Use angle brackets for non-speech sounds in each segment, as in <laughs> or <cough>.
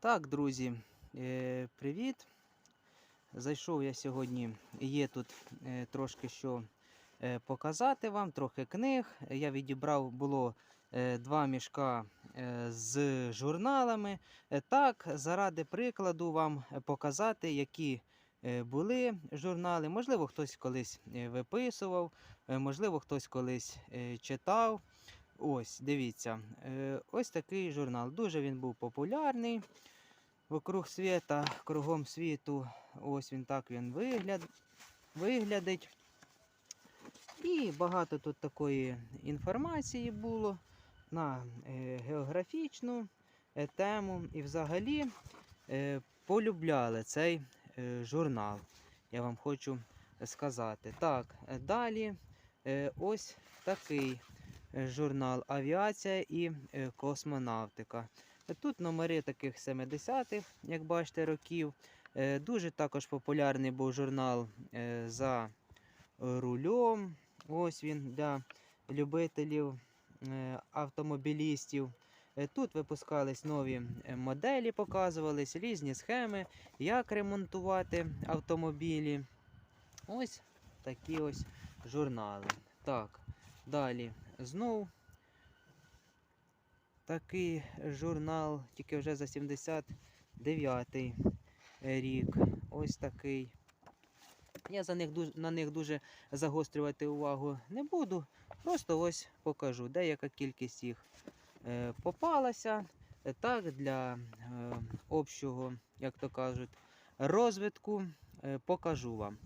Так, друзі, е, привіт. Зайшов я сьогодні. Є тут е, трошки що е, показати вам, трохи книг. Я відібрав було два мішка з журналами. Так, заради прикладу вам показати, які були журнали. Можливо, хтось колись виписував, можливо, хтось колись читав. Ось, дивіться, е, ось такий журнал. Дуже він був популярний вокруг світа, кругом світу. Ось він так він вигляд, виглядить. І багато тут такої інформації було на е, географічну е, тему. І взагалі полюбляли цей журнал. Я вам хочу сказати. Так, далі ось такий журнал Авіація і е, космонавтика. Тут номери таких 70-х, як бачите, років. Е, Дуже також популярний був журнал е, за рулем. Ось він для любителів автомобілістів. Тут випускались нові моделі, показувались різні схеми, як ремонтувати автомобілі. Ось такі ось журнали. Так, далі знов такий журнал, тільки вже за 79-й рік. Ось такий. Я за них на них дуже загострювати увагу не буду. Просто ось покажу. Деяка кількість їх е, попалася. Так, для е, общого, як то кажуть, розвитку е, покажу вам.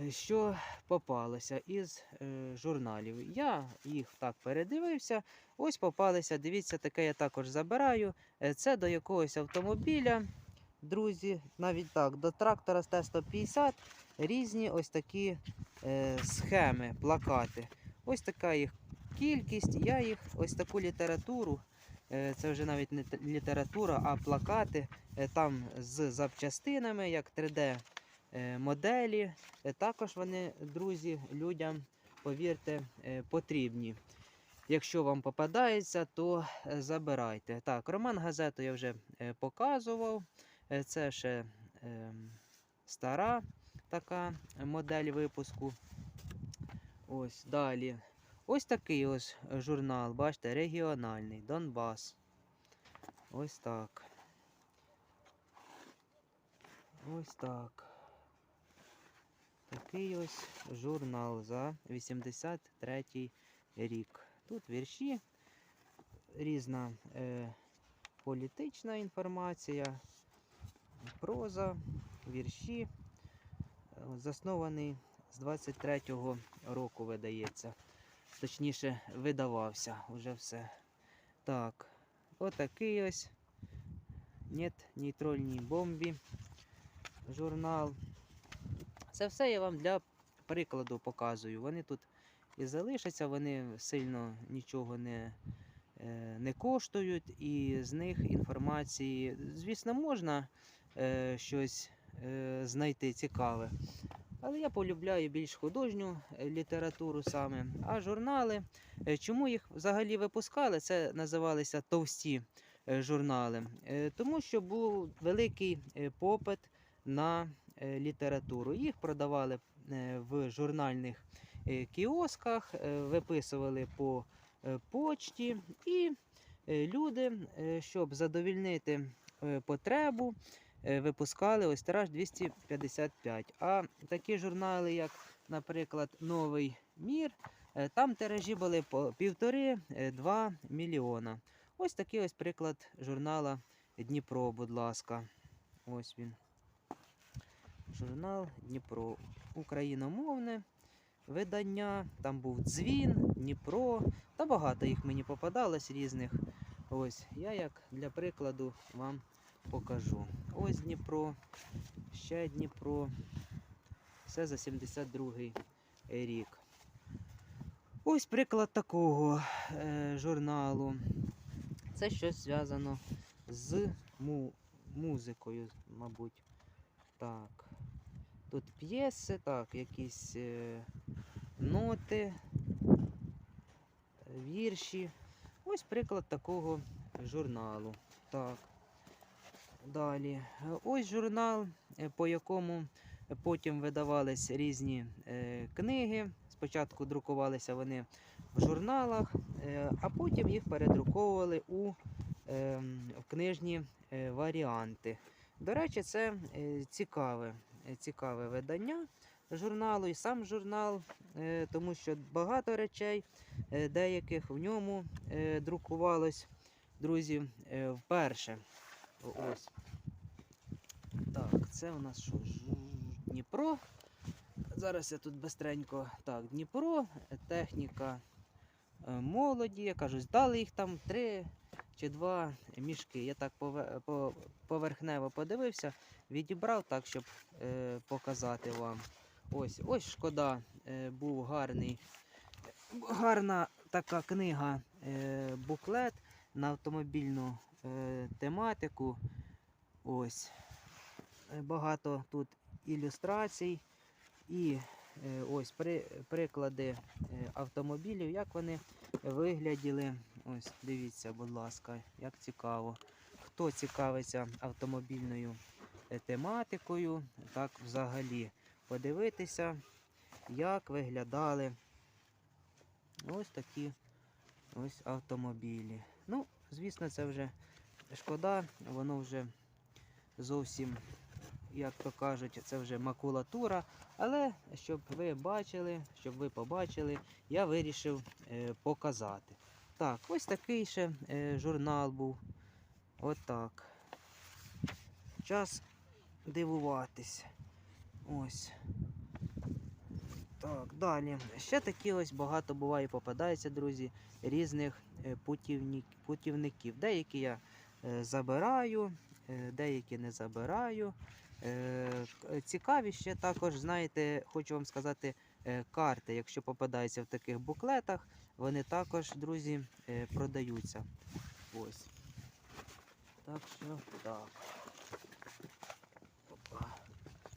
Е, Що попалося із е, журналів. Я їх так передивився. Ось попалися. Дивіться, таке я також забираю. Е, Це до якогось автомобіля. Друзі, навіть так, до трактора з Т-150 різні ось такі схеми, плакати. Ось така їх кількість. Я їх ось таку літературу. Це вже навіть не література, а плакати там з запчастинами, як 3D е, моделі. Е, Також вони, друзі, людям, повірте, е, потрібні. Якщо вам попадається, то е, забирайте. Так, роман газету я вже е, показував. Е, Це ще е, стара така модель випуску. Ось далі. Ось такий ось журнал, бачите, регіональний, Донбас. Ось так. Ось так. Такий ось журнал за 83 рік. Тут вірші, різна е, політична інформація, проза, вірші. Е, Заснований з 23-го року видається. Точніше, видавався уже все. Так, отакий ось. Нет нейтрольній бомбі. Журнал. Це все я вам для прикладу показую. Вони тут і залишаться, вони сильно нічого не, е, не коштують, і з них інформації, звісно, можна е, щось е, знайти цікаве. Але я полюбляю більш художню е, літературу саме. А журнали, е, чому їх взагалі випускали? Це називалися товсті журнали. Тому що був великий попит на літературу. Їх продавали е, в журнальних е, кіосках, е, виписували по е, почті, і е, люди, е, щоб задовільнити е, потребу, е, випускали ось тираж 255. А такі журнали, як, наприклад, Новий мір, е, там тиражі були по півтори-два мільйона. Ось такий ось приклад журнала Дніпро, будь ласка. Ось він. Журнал Дніпро. Україномовне видання. Там був дзвін, Дніпро. Та багато їх мені попадалось різних. Ось, я як для прикладу вам покажу. Ось Дніпро, ще Дніпро. Все за 72 рік. Ось приклад такого е, журналу. Це щось зв'язано з му- музикою, мабуть. Так. Тут п'єси, так, якісь е, ноти, вірші. Ось приклад такого журналу. Так. Далі. Е, Ось журнал, е, по якому потім видавались різні е, книги. Спочатку друкувалися вони в журналах, е, а потім їх передруковували у ем, в книжні е, варіанти. До речі, це е, цікаве, е, цікаве видання журналу і сам журнал, е, тому що багато речей е, деяких в ньому е, друкувалось, друзі, е, вперше. Ось. Так, це у нас що? Дніпро. Зараз я тут бистренько. Так, Дніпро, е, техніка е, молоді. Я кажу, здали їх там три чи два мішки. Я так поверхнево подивився, відібрав так, щоб е, показати вам. Ось, ось шкода, е, був гарний. Гарна така книга, е, буклет на автомобільну тематику. Ось. Багато тут ілюстрацій і ось при, приклади автомобілів, як вони вигляділи. Ось, дивіться, будь ласка, як цікаво. Хто цікавиться автомобільною е, тематикою, так взагалі подивитися, як виглядали ось такі ось автомобілі. Ну, звісно, це вже шкода, воно вже зовсім, як то кажуть, це вже макулатура. Але щоб ви бачили, щоб ви побачили, я вирішив е, показати. Так, ось такий ще е, журнал був. Отак. Час дивуватись. Ось. Так, далі. Ще такі ось багато буває попадається, друзі, різних е, путівні- путівників. Деякі я е, забираю, деякі не забираю. Цікаві ще також, знаєте, хочу вам сказати, карти, якщо попадаються в таких буклетах, вони також, друзі, е, продаються. Ось. Так що так.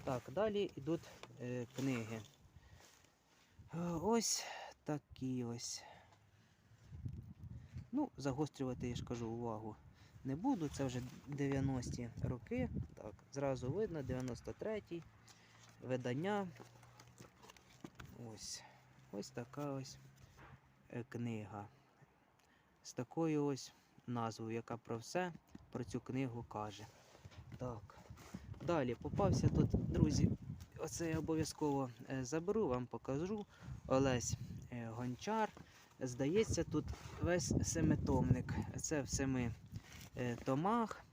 Так, далі йдуть е, книги. Е, Ось такі ось. Ну, загострювати, я ж кажу, увагу не буду. Це вже 90-ті роки. Так, зразу видно, 93-й видання. Ось. Ось така ось книга. З такою ось назвою, яка про все про цю книгу каже. Так. Далі попався тут, друзі. Оце я обов'язково е, заберу, вам покажу. Олесь е, Гончар. Здається, тут весь семитомник. Це в семи е, томах.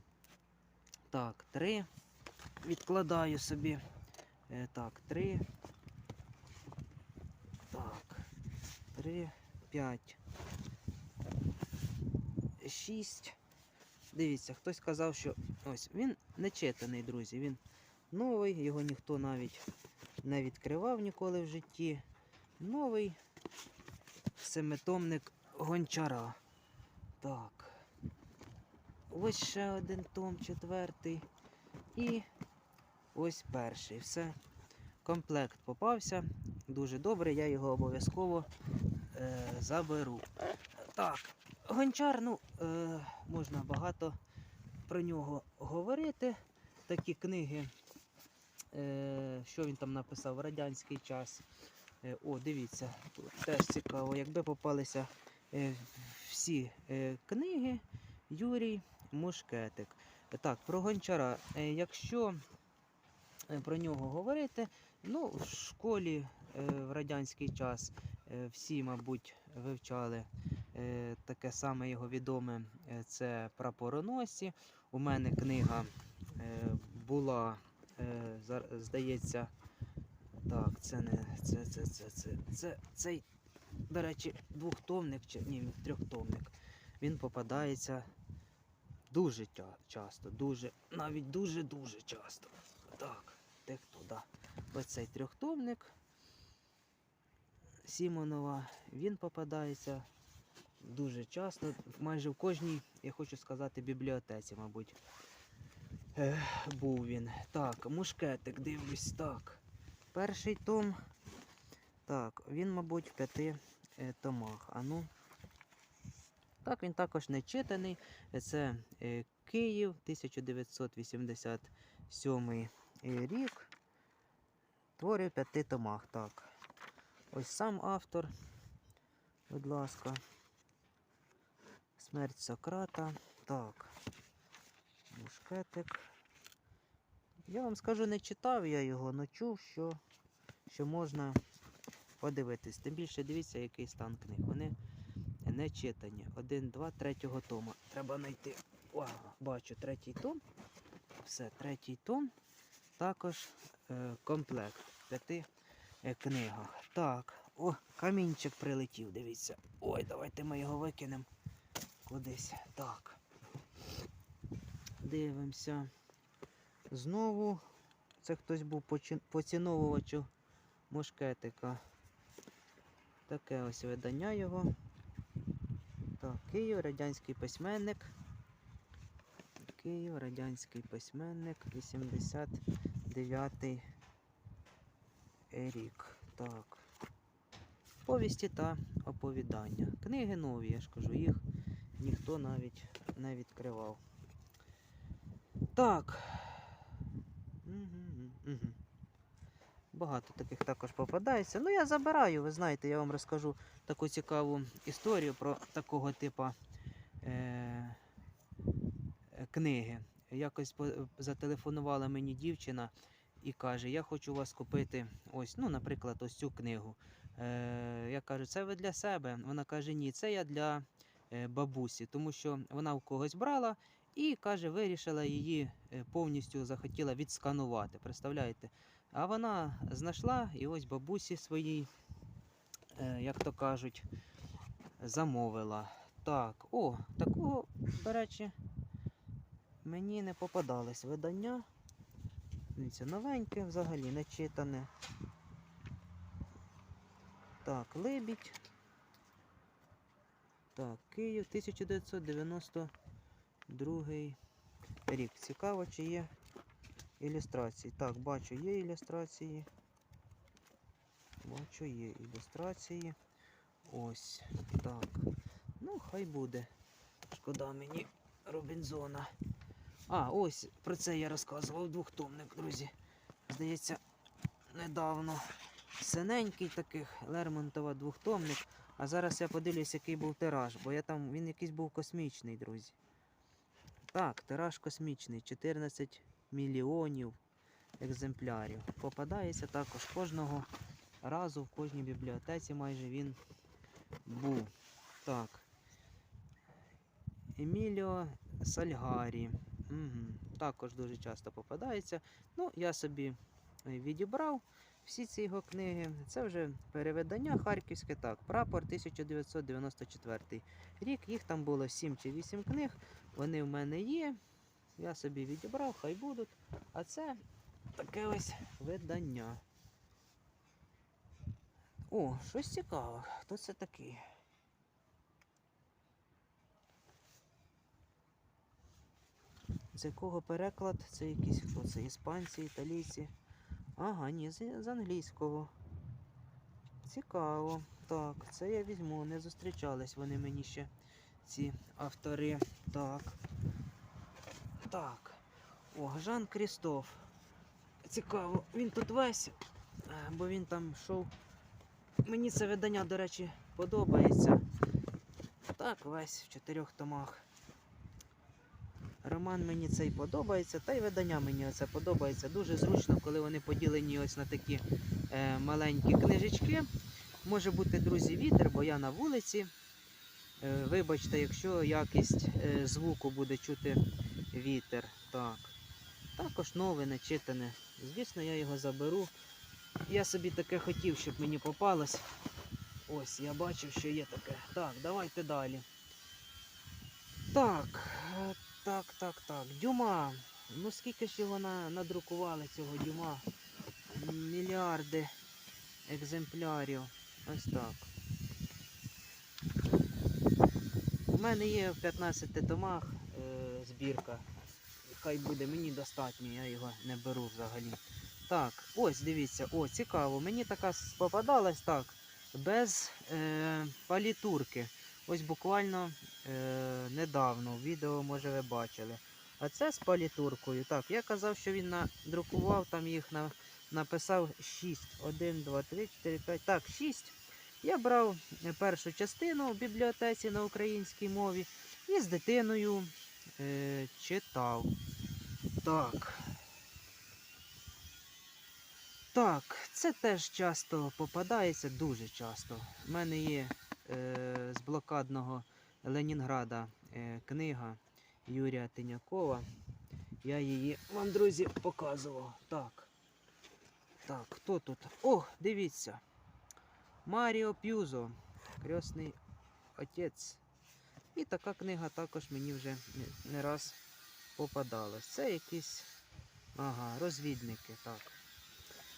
Так, три. Відкладаю собі. Е, так, три. Так. Три, п'ять. Шість. Дивіться, хтось сказав, що ось він не читаний, друзі. Він новий, його ніхто навіть не відкривав ніколи в житті. Новий семитомник гончара. Так. Ось ще один том, четвертий. І ось перший. Все. Комплект попався. Дуже добре, я його обов'язково заберу. Так, гончар, ну, е, можна багато про нього говорити. Такі книги, е, що він там написав в радянський час. Е, о, дивіться, тут теж цікаво, якби попалися е, всі е, книги Юрій Мушкетик. Е, Так, про гончара. Е, якщо е, про нього говорити, ну, в школі е, в радянський час е, всі, мабуть, вивчали е, таке саме його відоме е, це прапороносці. У мене книга е, була, е, здається, так, це не це, це, це, це, це, цей, до речі, двохтомник чи ні, трьохтомник. Він попадається дуже часто, дуже, навіть дуже-дуже часто. Так, де хто, да. Ось цей трьохтомник Сімонова, він попадається дуже часто, майже в кожній, я хочу сказати, бібліотеці, мабуть. Е, був він. Так, мушкетик, дивлюсь, так. Перший том. Так, він, мабуть, в п'яти е, томах. А ну. Так, він також не читаний. Це е, Київ, 1987 рік. Твори в п'яти томах. Так. Ось сам автор. Будь ласка. Смерть Сократа. Так. Мушкетик. Я вам скажу, не читав я його, але чув, що, що можна подивитись. Тим більше дивіться, який стан книг. Вони не читані. Один, два, третього тома. Треба знайти. О, бачу, третій том. Все, третій том. Також е, комплект п'яти е, книгах. Так, о, камінчик прилетів, дивіться. Ой, давайте ми його викинемо кудись. Так. Дивимося. Знову це хтось був поціновувачу мушкетика. Таке ось видання його. Так, Київ, радянський письменник. Київ, радянський письменник, 89-й рік. Так. Повісті та оповідання. Книги нові, я ж кажу, їх ніхто навіть не відкривав. Так. Багато таких також попадається. Ну, я забираю, ви знаєте, я вам розкажу таку цікаву історію про такого типу е, книги. Якось зателефонувала мені дівчина і каже: Я хочу у вас купити ось, ну, наприклад, ось цю книгу. Е- я кажу, це ви для себе. Вона каже, ні, це я для е, бабусі, тому що вона у когось брала і каже, вирішила її е, повністю захотіла відсканувати. Представляєте? А вона знайшла і ось бабусі своїй, як то кажуть, замовила. Так, о, такого, до речі, мені не попадались видання. Дивіться, новеньке, взагалі не читане. Так, лебідь. Так, Київ 1992 рік. Цікаво, чи є ілюстрації. Так, бачу, є ілюстрації. Бачу, є ілюстрації. Ось. Так. Ну, хай буде. Шкода мені Робінзона. А, ось про це я розказував двохтомник, друзі. Здається, недавно. Синенький таких Лермонтова двохтомник. А зараз я подивлюсь, який був тираж, бо я там він якийсь був космічний, друзі. Так, тираж космічний, 14 мільйонів екземплярів. Попадається також кожного разу в кожній бібліотеці майже він був. Так. Еміліо Сальгарі. Угу. Також дуже часто попадається. Ну, я собі е, відібрав всі ці його книги. Це вже перевидання харківське. Так, прапор 1994 рік. Їх там було 7 чи 8 книг. Вони в мене є. Я собі відібрав, хай будуть. А це таке ось видання. О, щось цікаве. Хто це такий? З якого переклад? Це якісь хто це? Іспанці, італійці. Ага, ні, з, з англійського. Цікаво. Так, це я візьму. Не зустрічались вони мені ще, ці автори. Так. Так. О, Жан Крістоф. Цікаво, він тут весь, е, бо він там йшов. Мені це видання, до речі, подобається. Так, весь в чотирьох томах. Роман мені цей подобається, та й видання мені це подобається. Дуже зручно, коли вони поділені ось на такі е, маленькі книжечки. Може бути, друзі, вітер, бо я на вулиці. Е, вибачте, якщо якість е, звуку буде чути вітер. Так. Також нове, нечитане. Звісно, я його заберу. Я собі таке хотів, щоб мені попалось. Ось, я бачив, що є таке. Так, давайте далі. Так, так, так, так. Дюма. Ну скільки ж його на, надрукували цього дюма? Мільярди екземплярів. Ось так. У мене є в 15 томах е, збірка. Хай буде, мені достатньо, я його не беру взагалі. Так, ось дивіться, о, цікаво. Мені така попадалась так, без е, палітурки. Ось буквально е, недавно відео, може, ви бачили. А це з палітуркою. Так, я казав, що він надрукував там їх на, написав 6. 1, 2, 3, 4, 5. Так, 6. Я брав першу частину в бібліотеці на українській мові і з дитиною е, читав. Так. Так, це теж часто попадається, дуже часто. У мене є з блокадного Ленінграда е, книга Юрія Тинякова. Я її вам, друзі, показував. Так. Так, хто тут? О, дивіться. Маріо П'юзо. Крьосний отець. І така книга також мені вже не раз попадалась. Це якісь ага, розвідники. Так.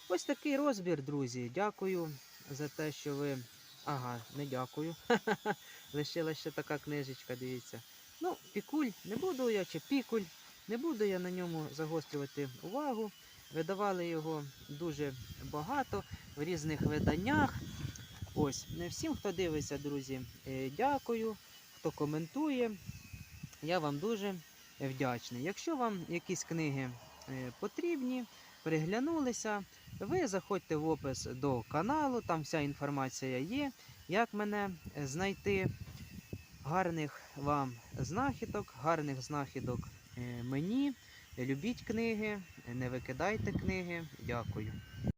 Ось такий розбір, друзі. Дякую за те, що ви. Ага, не дякую. <laughs> Лишилася ще така книжечка, дивіться. Ну, пікуль, не буду я, чи пікуль, не буду я на ньому загострювати увагу. Видавали його дуже багато в різних виданнях. Ось, не всім, хто дивиться, друзі, е, дякую, хто коментує. Я вам дуже вдячний. Якщо вам якісь книги е, потрібні, приглянулися, ви заходьте в опис до каналу, там вся інформація є, як мене е, знайти. Гарних вам знахідок, гарних знахідок е, мені. Любіть книги, не викидайте книги. Дякую.